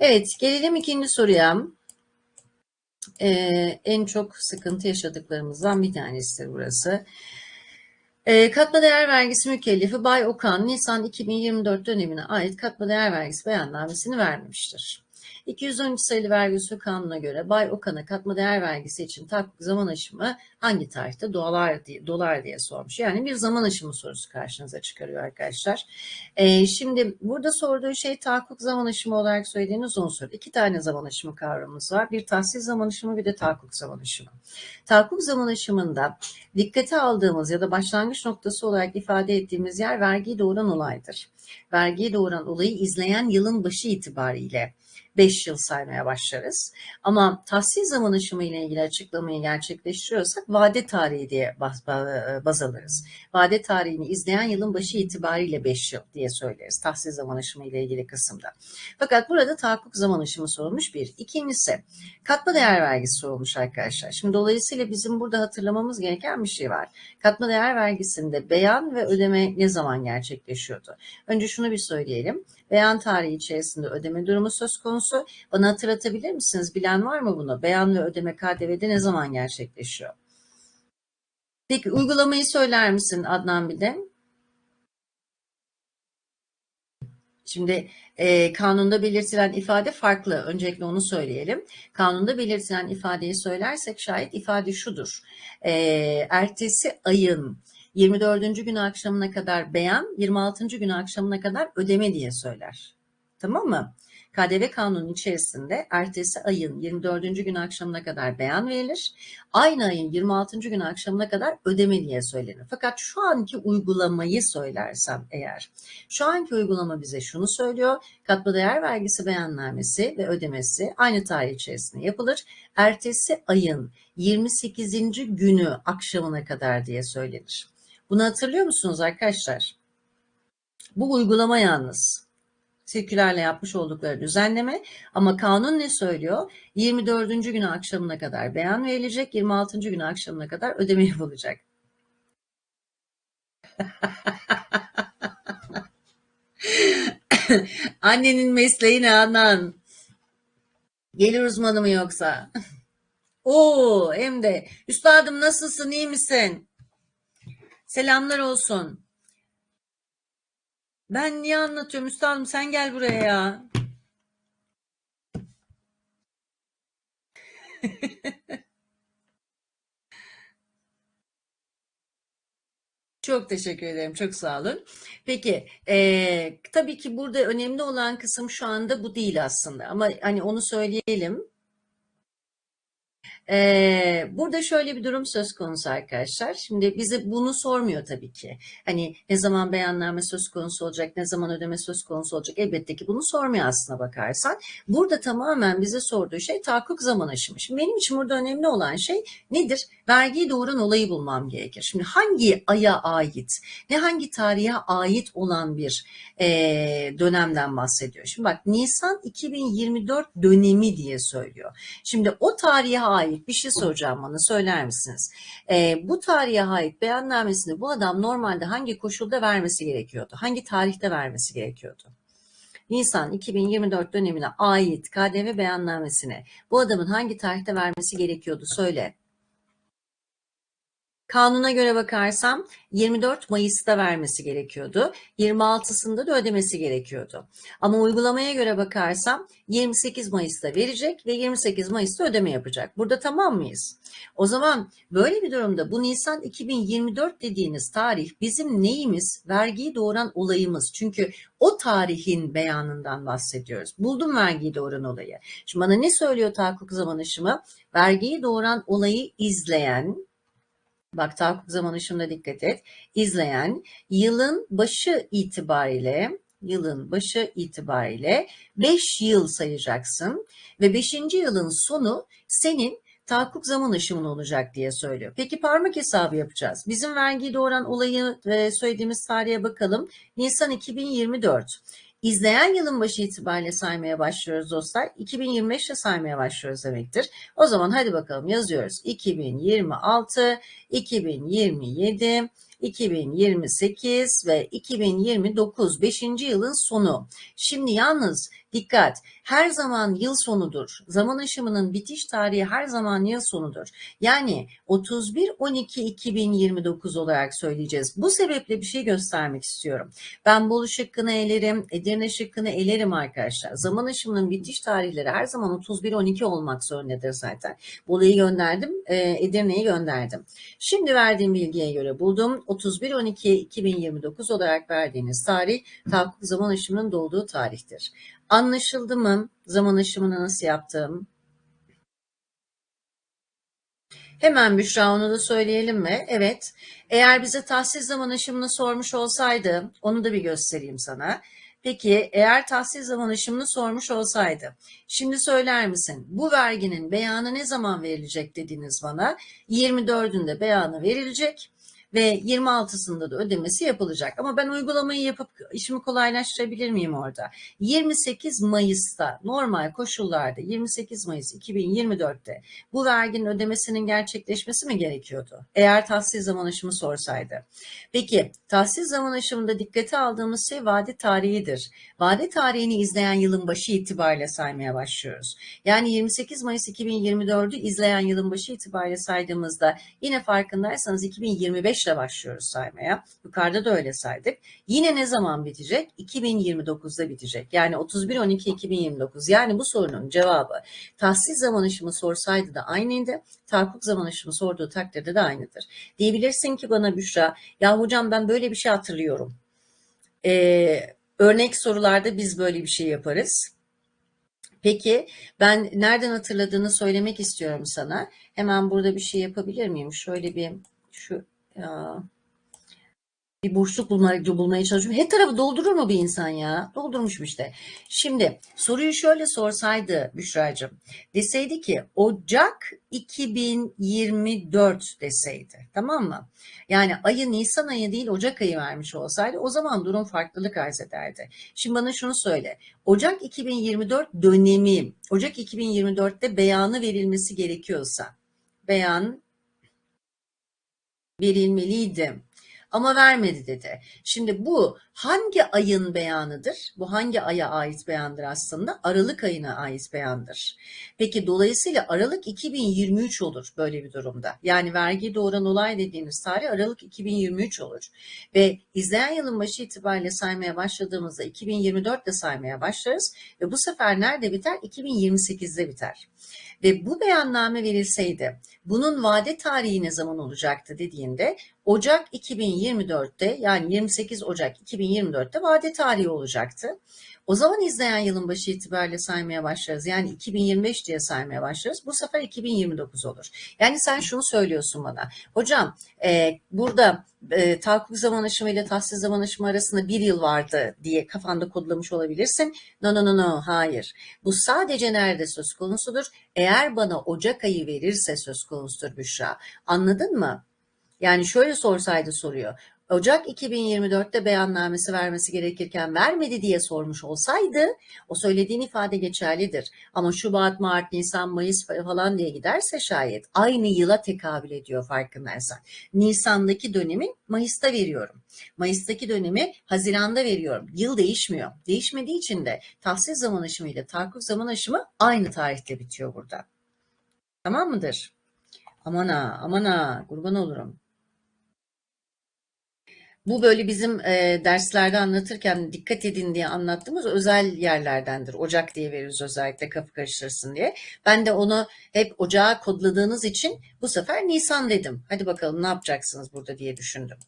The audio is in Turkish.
Evet, gelelim ikinci soruya. Ee, en çok sıkıntı yaşadıklarımızdan bir tanesidir burası. Ee, katma değer vergisi mükellefi Bay Okan, Nisan 2024 dönemine ait katma değer vergisi beyannamesini vermemiştir. 213 sayılı vergi usulü kanununa göre Bay Okan'a katma değer vergisi için tahakkuk zaman aşımı hangi tarihte dolar diye, dolar diye sormuş. Yani bir zaman aşımı sorusu karşınıza çıkarıyor arkadaşlar. Ee, şimdi burada sorduğu şey tahakkuk zaman aşımı olarak söylediğiniz unsur. İki tane zaman aşımı kavramımız var. Bir tahsil zaman aşımı bir de tahakkuk zaman aşımı. Tahakkuk zaman aşımında dikkate aldığımız ya da başlangıç noktası olarak ifade ettiğimiz yer vergiyi doğuran olaydır. Vergiyi doğuran olayı izleyen yılın başı itibariyle 5 yıl saymaya başlarız. Ama tahsil zaman aşımı ile ilgili açıklamayı gerçekleştiriyorsak vade tarihi diye baz, baz alırız. Vade tarihini izleyen yılın başı itibariyle 5 yıl diye söyleriz tahsil zaman aşımı ile ilgili kısımda. Fakat burada tahakkuk zaman aşımı sorulmuş bir. İkincisi katma değer vergisi sorulmuş arkadaşlar. Şimdi dolayısıyla bizim burada hatırlamamız gereken bir şey var. Katma değer vergisinde beyan ve ödeme ne zaman gerçekleşiyordu? Önce şunu bir söyleyelim beyan tarihi içerisinde ödeme durumu söz konusu. Bana hatırlatabilir misiniz? Bilen var mı bunu? Beyan ve ödeme KDV'de ne zaman gerçekleşiyor? Peki uygulamayı söyler misin Adnan bir? Şimdi e, kanunda belirtilen ifade farklı. Öncelikle onu söyleyelim. Kanunda belirtilen ifadeyi söylersek şayet ifade şudur. E, ertesi ayın 24. gün akşamına kadar beyan, 26. gün akşamına kadar ödeme diye söyler. Tamam mı? KDV kanunun içerisinde ertesi ayın 24. gün akşamına kadar beyan verilir. Aynı ayın 26. gün akşamına kadar ödeme diye söylenir. Fakat şu anki uygulamayı söylersem eğer, şu anki uygulama bize şunu söylüyor. Katma değer vergisi beyannamesi ve ödemesi aynı tarih içerisinde yapılır. Ertesi ayın 28. günü akşamına kadar diye söylenir. Bunu hatırlıyor musunuz arkadaşlar? Bu uygulama yalnız. Sirkülerle yapmış oldukları düzenleme ama kanun ne söylüyor? 24. günü akşamına kadar beyan verilecek, 26. günü akşamına kadar ödeme yapılacak. Annenin mesleği ne anan? Gelir uzmanı mı yoksa? Oo hem de. Üstadım nasılsın iyi misin? Selamlar olsun. Ben niye anlatıyorum üstadım sen gel buraya ya. Çok teşekkür ederim. Çok sağ olun. Peki, e, tabii ki burada önemli olan kısım şu anda bu değil aslında. Ama hani onu söyleyelim. Ee, burada şöyle bir durum söz konusu arkadaşlar. Şimdi bize bunu sormuyor tabii ki. Hani ne zaman beyanname söz konusu olacak, ne zaman ödeme söz konusu olacak elbette ki bunu sormuyor aslına bakarsan. Burada tamamen bize sorduğu şey tahakkuk zaman aşımı. Şimdi benim için burada önemli olan şey nedir? Vergiyi doğuran olayı bulmam gerekir. Şimdi hangi aya ait, ne hangi tarihe ait olan bir e, dönemden bahsediyor. Şimdi bak Nisan 2024 dönemi diye söylüyor. Şimdi o tarihe ait ait bir şey soracağım bana söyler misiniz? E, bu tarihe ait beyannamesini bu adam normalde hangi koşulda vermesi gerekiyordu? Hangi tarihte vermesi gerekiyordu? Nisan 2024 dönemine ait KDV beyannamesini bu adamın hangi tarihte vermesi gerekiyordu söyle. Kanuna göre bakarsam 24 Mayıs'ta vermesi gerekiyordu. 26'sında da ödemesi gerekiyordu. Ama uygulamaya göre bakarsam 28 Mayıs'ta verecek ve 28 Mayıs'ta ödeme yapacak. Burada tamam mıyız? O zaman böyle bir durumda bu Nisan 2024 dediğiniz tarih bizim neyimiz? Vergiyi doğuran olayımız. Çünkü o tarihin beyanından bahsediyoruz. Buldum vergiyi doğuran olayı. Şimdi bana ne söylüyor tahakkuk zaman aşımı? Vergiyi doğuran olayı izleyen bak tahakkuk zaman ışığında dikkat et, izleyen yılın başı itibariyle yılın başı itibariyle 5 yıl sayacaksın ve 5. yılın sonu senin tahakkuk zaman aşımın olacak diye söylüyor. Peki parmak hesabı yapacağız. Bizim vergiyi doğuran olayı ve söylediğimiz tarihe bakalım. Nisan 2024. İzleyen yılın başı itibariyle saymaya başlıyoruz dostlar. 2025'te saymaya başlıyoruz demektir. O zaman hadi bakalım yazıyoruz. 2026, 2027, 2028 ve 2029 5. yılın sonu. Şimdi yalnız dikkat her zaman yıl sonudur. Zaman aşımının bitiş tarihi her zaman yıl sonudur. Yani 31-12-2029 olarak söyleyeceğiz. Bu sebeple bir şey göstermek istiyorum. Ben Bolu şıkkını elerim, Edirne şıkkını elerim arkadaşlar. Zaman aşımının bitiş tarihleri her zaman 31-12 olmak zorundadır zaten. Bolu'yu gönderdim, e, Edirne'yi gönderdim. Şimdi verdiğim bilgiye göre buldum. 31-12-2029 olarak verdiğiniz tarih tahakkuk zaman aşımının doğduğu tarihtir. Anlaşıldı mı? Zaman aşımını nasıl yaptım? Hemen Büşra onu da söyleyelim mi? Evet. Eğer bize tahsis zaman aşımını sormuş olsaydı, onu da bir göstereyim sana. Peki eğer tahsis zaman aşımını sormuş olsaydı, şimdi söyler misin? Bu verginin beyanı ne zaman verilecek dediniz bana. 24'ünde beyanı verilecek ve 26'sında da ödemesi yapılacak. Ama ben uygulamayı yapıp işimi kolaylaştırabilir miyim orada? 28 Mayıs'ta normal koşullarda 28 Mayıs 2024'te bu verginin ödemesinin gerçekleşmesi mi gerekiyordu? Eğer tahsil zaman aşımı sorsaydı. Peki tahsil zaman aşımında dikkate aldığımız şey vade tarihidir. Vade tarihini izleyen yılın başı itibariyle saymaya başlıyoruz. Yani 28 Mayıs 2024'ü izleyen yılın başı itibariyle saydığımızda yine farkındaysanız 2025 ile başlıyoruz saymaya. Yukarıda da öyle saydık. Yine ne zaman bitecek? 2029'da bitecek. Yani 31-12-2029. Yani bu sorunun cevabı tahsis zaman aşımı sorsaydı da aynıydı. Tahakkuk zaman aşımı sorduğu takdirde de aynıdır. Diyebilirsin ki bana Büşra, ya hocam ben böyle bir şey hatırlıyorum. Ee, örnek sorularda biz böyle bir şey yaparız. Peki ben nereden hatırladığını söylemek istiyorum sana. Hemen burada bir şey yapabilir miyim? Şöyle bir şu bir boşluk bulmaya, bulmaya çalışıyorum. Her tarafı doldurur mu bir insan ya? Doldurmuşum işte. Şimdi soruyu şöyle sorsaydı Büşra'cığım. Deseydi ki Ocak 2024 deseydi. Tamam mı? Yani ayı Nisan ayı değil Ocak ayı vermiş olsaydı o zaman durum farklılık arz ederdi. Şimdi bana şunu söyle. Ocak 2024 dönemi, Ocak 2024'te beyanı verilmesi gerekiyorsa, beyan verilmeliydi. Ama vermedi dedi. Şimdi bu hangi ayın beyanıdır? Bu hangi aya ait beyandır aslında? Aralık ayına ait beyandır. Peki dolayısıyla Aralık 2023 olur böyle bir durumda. Yani vergi doğuran olay dediğimiz tarih Aralık 2023 olur. Ve izleyen yılın başı itibariyle saymaya başladığımızda 2024'te saymaya başlarız. Ve bu sefer nerede biter? 2028'de biter. Ve bu beyanname verilseydi bunun vade tarihi ne zaman olacaktı dediğinde Ocak 2024'te yani 28 Ocak 2024'te vade tarihi olacaktı. O zaman izleyen yılın başı itibariyle saymaya başlarız. Yani 2025 diye saymaya başlarız. Bu sefer 2029 olur. Yani sen şunu söylüyorsun bana. Hocam e, burada e, tahakkuk zaman aşımı ile tahsis zaman aşımı arasında bir yıl vardı diye kafanda kodlamış olabilirsin. No no no no hayır. Bu sadece nerede söz konusudur? Eğer bana Ocak ayı verirse söz konusudur Büşra. Anladın mı? Yani şöyle sorsaydı soruyor. Ocak 2024'te beyannamesi vermesi gerekirken vermedi diye sormuş olsaydı o söylediğin ifade geçerlidir. Ama Şubat, Mart, Nisan, Mayıs falan diye giderse şayet aynı yıla tekabül ediyor farkındaysan. Nisan'daki dönemi Mayıs'ta veriyorum. Mayıs'taki dönemi Haziran'da veriyorum. Yıl değişmiyor. Değişmediği için de tahsil zaman aşımı ile tahakkuk zaman aşımı aynı tarihte bitiyor burada. Tamam mıdır? Aman ha, aman ha, kurban olurum. Bu böyle bizim e, derslerde anlatırken dikkat edin diye anlattığımız özel yerlerdendir. Ocak diye veririz özellikle kapı karıştırsın diye. Ben de onu hep ocağa kodladığınız için bu sefer Nisan dedim. Hadi bakalım ne yapacaksınız burada diye düşündüm.